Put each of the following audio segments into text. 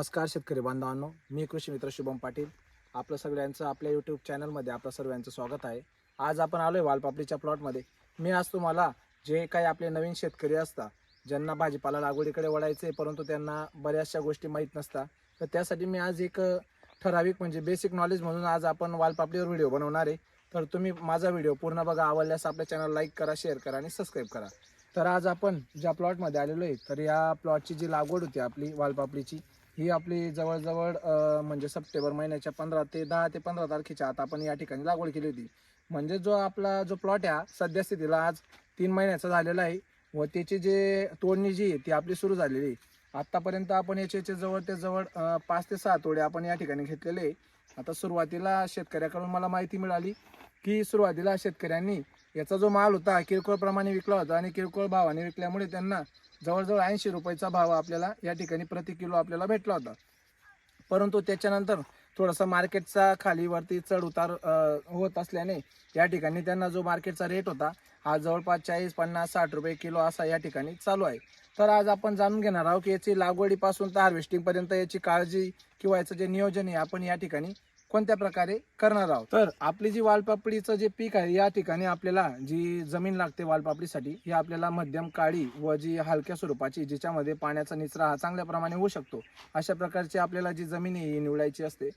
नमस्कार शेतकरी बांधवांनो मी कृषी मित्र शुभम पाटील. आपलं सगळ्यांचं आपल्या यूट्यूब चॅनलमध्ये आपलं सर्वांचं स्वागत आहे. आज आपण आलो आहे वालपापडीच्या प्लॉटमध्ये. मी आज तुम्हाला जे काही आपले नवीन शेतकरी असतात ज्यांना भाजीपाला लागवडीकडे वळायचं आहे परंतु त्यांना बऱ्याचशा गोष्टी माहीत नसतात तर त्यासाठी मी आज एक ठराविक म्हणजे बेसिक नॉलेज म्हणून आज आपण वालपापडीवर व्हिडिओ बनवणार आहे. तर तुम्ही माझा व्हिडिओ पूर्ण बघा आवडल्यास आपल्या चॅनल लाईक करा शेअर करा आणि सबस्क्राईब करा. तर आज आपण ज्या प्लॉटमध्ये आलेलो आहे तर या प्लॉटची जी लागवड होती आपली वालपापडीची ही आपली जवळजवळ म्हणजे सप्टेंबर महिन्याच्या पंधरा ते दहा ते पंधरा तारखेच्या आत आपण या ठिकाणी लागवड केली होती. म्हणजे जो आपला जो प्लॉट आहे सध्या स्थितीला आज तीन महिन्याचा झालेला आहे व त्याची जे तोडणी जी आहे ती आपली सुरू झालेली आहे. आत्तापर्यंत आपण याचे याचे जवळ ते जवळ पाच ते सहा तोडे आपण या ठिकाणी घेतलेले आहे. आता सुरुवातीला शेतकऱ्याकडून मला माहिती मिळाली की सुरुवातीला शेतकऱ्यांनी याचा जो माल होता किरकोळ प्रमाणे विकला होता आणि किरकोळ भावाने विकल्यामुळे त्यांना जवळजवळ ऐंशी रुपयाचा भाव आपल्याला या ठिकाणी प्रति किलो आपल्याला भेटला होता. परंतु त्याच्यानंतर थोडासा मार्केटचा खालीवरती चढ उतार होत असल्याने या ठिकाणी त्यांना जो मार्केटचा रेट होता हा जवळपास चाळीस पन्नास साठ रुपये किलो असा या ठिकाणी चालू आहे. तर आज आपण जाणून घेणार आहोत की याची लागवडीपासून तर हार्वेस्टिंगपर्यंत याची काळजी किंवा याचं जे नियोजन आहे आपण या ठिकाणी कोणत्या प्रकारे करणार आहोत? तर आपली जी वालपापडीचं जे पीक आहे या ठिकाणी आपल्याला जी जमीन लागते वालपापडीसाठी ही आपल्याला मध्यम काळी व जी हलक्या स्वरूपाची जिच्यामध्ये पाण्याचा निचरा हा चांगल्या प्रमाणे होऊ शकतो अशा प्रकारची आपल्याला जी जमीन आहे ही निवडायची असते.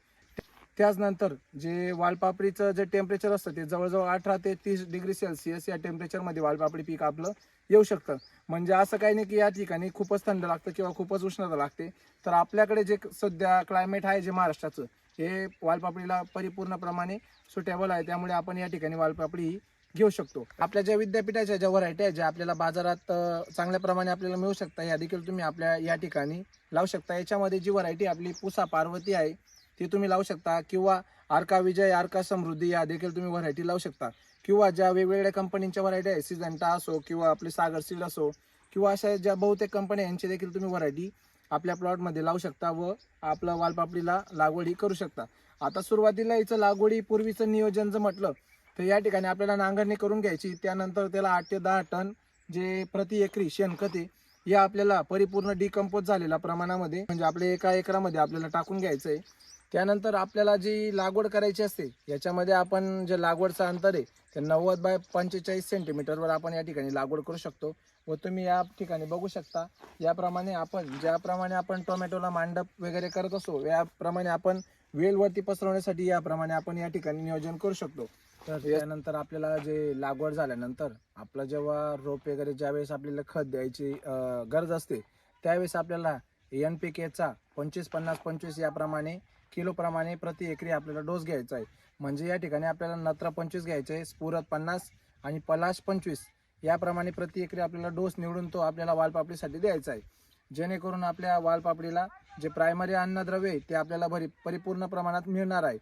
त्याचनंतर जे वालपापडीचं जे टेम्परेचर असतं ते जवळजवळ अठरा ते तीस डिग्री सेल्सिअस या टेम्परेचरमध्ये वालपापडी पीक आपलं येऊ शकतं. म्हणजे असं काही नाही की या ठिकाणी खूपच थंड लागतं किंवा खूपच उष्णता लागते. तर आपल्याकडे जे सध्या क्लायमेट आहे जे महाराष्ट्राचं हे वालपापडीला परिपूर्णप्रमाणे सुटेबल आहे. त्यामुळे आपण या ठिकाणी वालपापडी ही घेऊ शकतो. आपल्या ज्या विद्यापीठाच्या ज्या व्हरायटी आहेत ज्या आपल्याला बाजारात चांगल्या प्रमाणे आपल्याला मिळू शकता या देखील तुम्ही आपल्या या ठिकाणी लावू शकता. याच्यामध्ये जी व्हरायटी आपली पुसा पार्वती आहे ती तुम्ही लावू शकता किंवा आर्का विजय आर्का समृद्धी या देखील तुम्ही व्हरायटी लावू शकता. किंवा ज्या वेगवेगळ्या कंपनीच्या व्हरायटी आहे सिजंटा असो किंवा आपले सागर सीड असो किंवा अशा ज्या बहुतेक कंपन्या यांची देखील तुम्ही व्हरायटी आपल्या प्लॉटमध्ये लावू शकता व आपलं वालपापडीला लागवडी करू शकता. आता सुरुवातीला याचं लागवडी पूर्वीचं नियोजन जर म्हटलं तर या ठिकाणी आपल्याला नांगरणी करून घ्यायची. त्यानंतर त्याला आठ ते दहा टन जे प्रति एकरी शेणखत आहे या आपल्याला परिपूर्ण डिकम्पोज झालेल्या प्रमाणामध्ये म्हणजे आपल्या एका एकरामध्ये आपल्याला टाकून घ्यायचं आहे त्यानंतर आपल्याला जी लागवड करायची असते याच्यामध्ये आपण जे लागवडचं अंतर आहे ते नव्वद बाय पंचेचाळीस सेंटीमीटरवर आपण या ठिकाणी लागवड करू शकतो. व तुम्ही या ठिकाणी बघू शकता याप्रमाणे आपण ज्याप्रमाणे आपण टोमॅटोला मांडप वगैरे करत असो याप्रमाणे आपण वेलवरती पसरवण्यासाठी याप्रमाणे आपण या ठिकाणी नियोजन करू शकतो. तर त्यानंतर आपल्याला जे लागवड झाल्यानंतर आपलं जेव्हा रोप वगैरे ज्यावेळेस आपल्याला खत द्यायची गरज असते त्यावेळेस आपल्याला एन पी केचा पंचवीस पन्नास पंचवीस याप्रमाणे किलोप्रमाणे प्रति एकरी आपल्याला डोस घ्यायचा आहे. म्हणजे या ठिकाणी आपल्याला नत्र पंचवीस घ्यायचे आहे स्फुरत पन्नास आणि पलाश पंचवीस याप्रमाणे प्रति एकरी आपल्याला डोस निवडून तो आपल्याला वालपापडीसाठी द्यायचा आहे. जेणेकरून आपल्या वालपापडीला जे प्रायमरी अन्नद्रव्य आहे ते आपल्याला भरी परिपूर्ण प्रमाणात मिळणार आहे.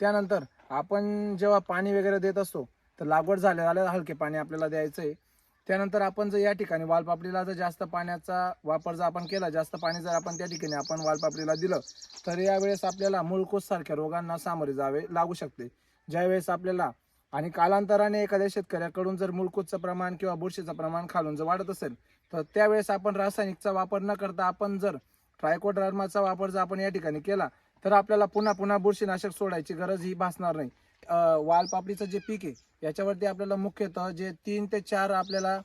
त्यानंतर आपण जेव्हा पाणी वगैरे देत असतो तर लागवड झाल्या झाल्या हलके पाणी आपल्याला द्यायचं आहे. त्यानंतर आपण जर या ठिकाणी वालपापडीला जर जास्त पाण्याचा वापर जर आपण केला जास्त पाणी जर आपण त्या ठिकाणी आपण वालपापडीला दिलं तर यावेळेस आपल्याला मुळकोससारख्या रोगांना सामोरे जावे लागू शकते. ज्यावेळेस आपल्याला आणि कालांतराने एखाद्या शेतकऱ्याकडून जर मुळकूदचं प्रमाण किंवा बुरशीचं प्रमाण खालून जर वाढत असेल तर त्यावेळेस आपण रासायनिकचा वापर न करता आपण जर ट्रायकोड्रामाचा वापर जर आपण या ठिकाणी केला तर आपल्याला पुन्हा पुन्हा बुरशीनाशक सोडायची गरज ही भासणार नाही. वालपापडीचं जे पीक आहे याच्यावरती आपल्याला मुख्यतः जे तीन ते चार आपल्याला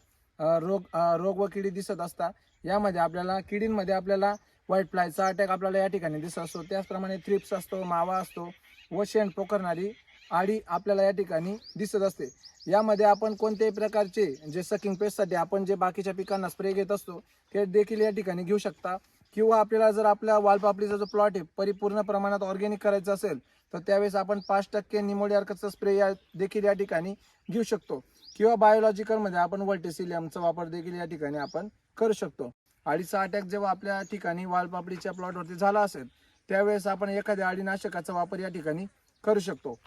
रोग रोग व किडी दिसत असतात यामध्ये आपल्याला किडींमध्ये आपल्याला व्हाईट फ्लायचा अटॅक आपल्याला या ठिकाणी दिसत असतो. त्याचप्रमाणे थ्रिप्स असतो मावा असतो व शेण पोखरणारी आडी आपल्याला या ठिकाणी दिसत असते. यामध्ये आपण कोणत्याही प्रकारचे जे सकिंग पेस्टसाठी आपण जे बाकीच्या पिकांना स्प्रे घेत असतो ते देखील या ठिकाणी घेऊ शकता. किंवा आपल्याला जर आपल्या वालपापडीचा जो प्लॉट आहे परिपूर्ण प्रमाणात ऑर्गॅनिक करायचं असेल तर त्यावेळेस आपण पाच टक्के निमोडियार्कचा स्प्रे या देखील या ठिकाणी घेऊ शकतो. किंवा बायोलॉजिकलमध्ये आपण वल्टेसिलियमचा वापर देखील या ठिकाणी आपण करू शकतो. अडीचा अटॅक जेव्हा आपल्या ठिकाणी वालपापडीच्या प्लॉटवरती झाला असेल त्यावेळेस आपण एखाद्या अडीनाशकाचा वापर या ठिकाणी करू शकतो.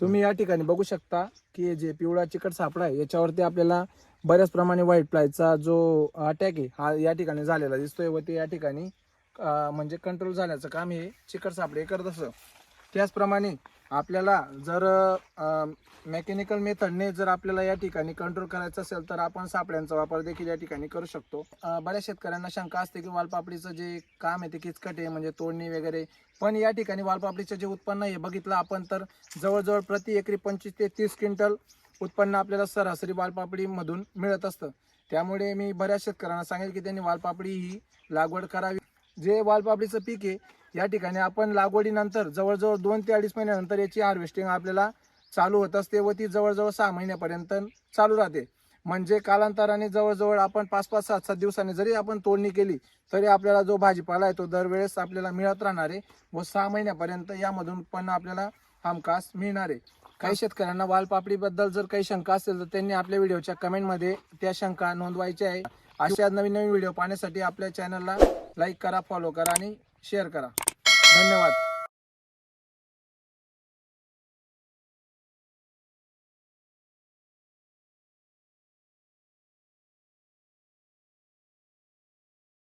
तुम्ही या ठिकाणी बघू शकता की जे पिवळा चिकट सापळा आहे याच्यावरती आपल्याला बऱ्याच प्रमाणे व्हाईट फ्लायचा जो अटॅक आहे हा या ठिकाणी झालेला दिसतोय व ते या ठिकाणी म्हणजे कंट्रोल झाल्याचं काम हे चिकट सापडे करत असतं. त्याचप्रमाणे आपल्याला जर मेकॅनिकल मेथडने जर आपल्याला या ठिकाणी कंट्रोल करायचं असेल तर आपण सापळ्यांचा वापर देखील या ठिकाणी करू शकतो. बऱ्याच शेतकऱ्यांना शंका असते की वालपापडीचं जे काम आहे ते किचकट आहे म्हणजे तोडणी वगैरे. पण या ठिकाणी वालपापडीचं जे उत्पन्न आहे बघितलं आपण तर जवळजवळ प्रति एकरी पंचवीस ते तीस क्विंटल उत्पन्न आपल्याला सरासरी वालपापडीमधून मिळत असतं. त्यामुळे मी बऱ्याच शेतकऱ्यांना सांगेल की त्यांनी वालपापडी ही लागवड करावी. जे वालपापडीचं पीक आहे या ठिकाणी आपण लागवडीनंतर जवळजवळ दोन ते अडीच महिन्यानंतर याची हार्वेस्टिंग आपल्याला चालू होत असते व ती जवळजवळ सहा महिन्यापर्यंत चालू राहते. म्हणजे कालांतराने जवळजवळ आपण पाच पाच सात सात दिवसांनी जरी आपण तोडणी केली तरी आपल्याला जो भाजीपाला आहे तो दरवेळेस आपल्याला मिळत राहणार आहे व सहा महिन्यापर्यंत यामधून उत्पन्न आपल्याला हमखास मिळणार आहे. काही शेतकऱ्यांना वालपापडीबद्दल जर काही शंका असेल तर त्यांनी आपल्या व्हिडिओच्या कमेंटमध्ये त्या शंका नोंदवायच्या आहे. अशा नवीन नवीन व्हिडिओ पाहण्यासाठी आपल्या चॅनलला लाईक करा फॉलो करा आणि शेअर करा. धन्यवाद.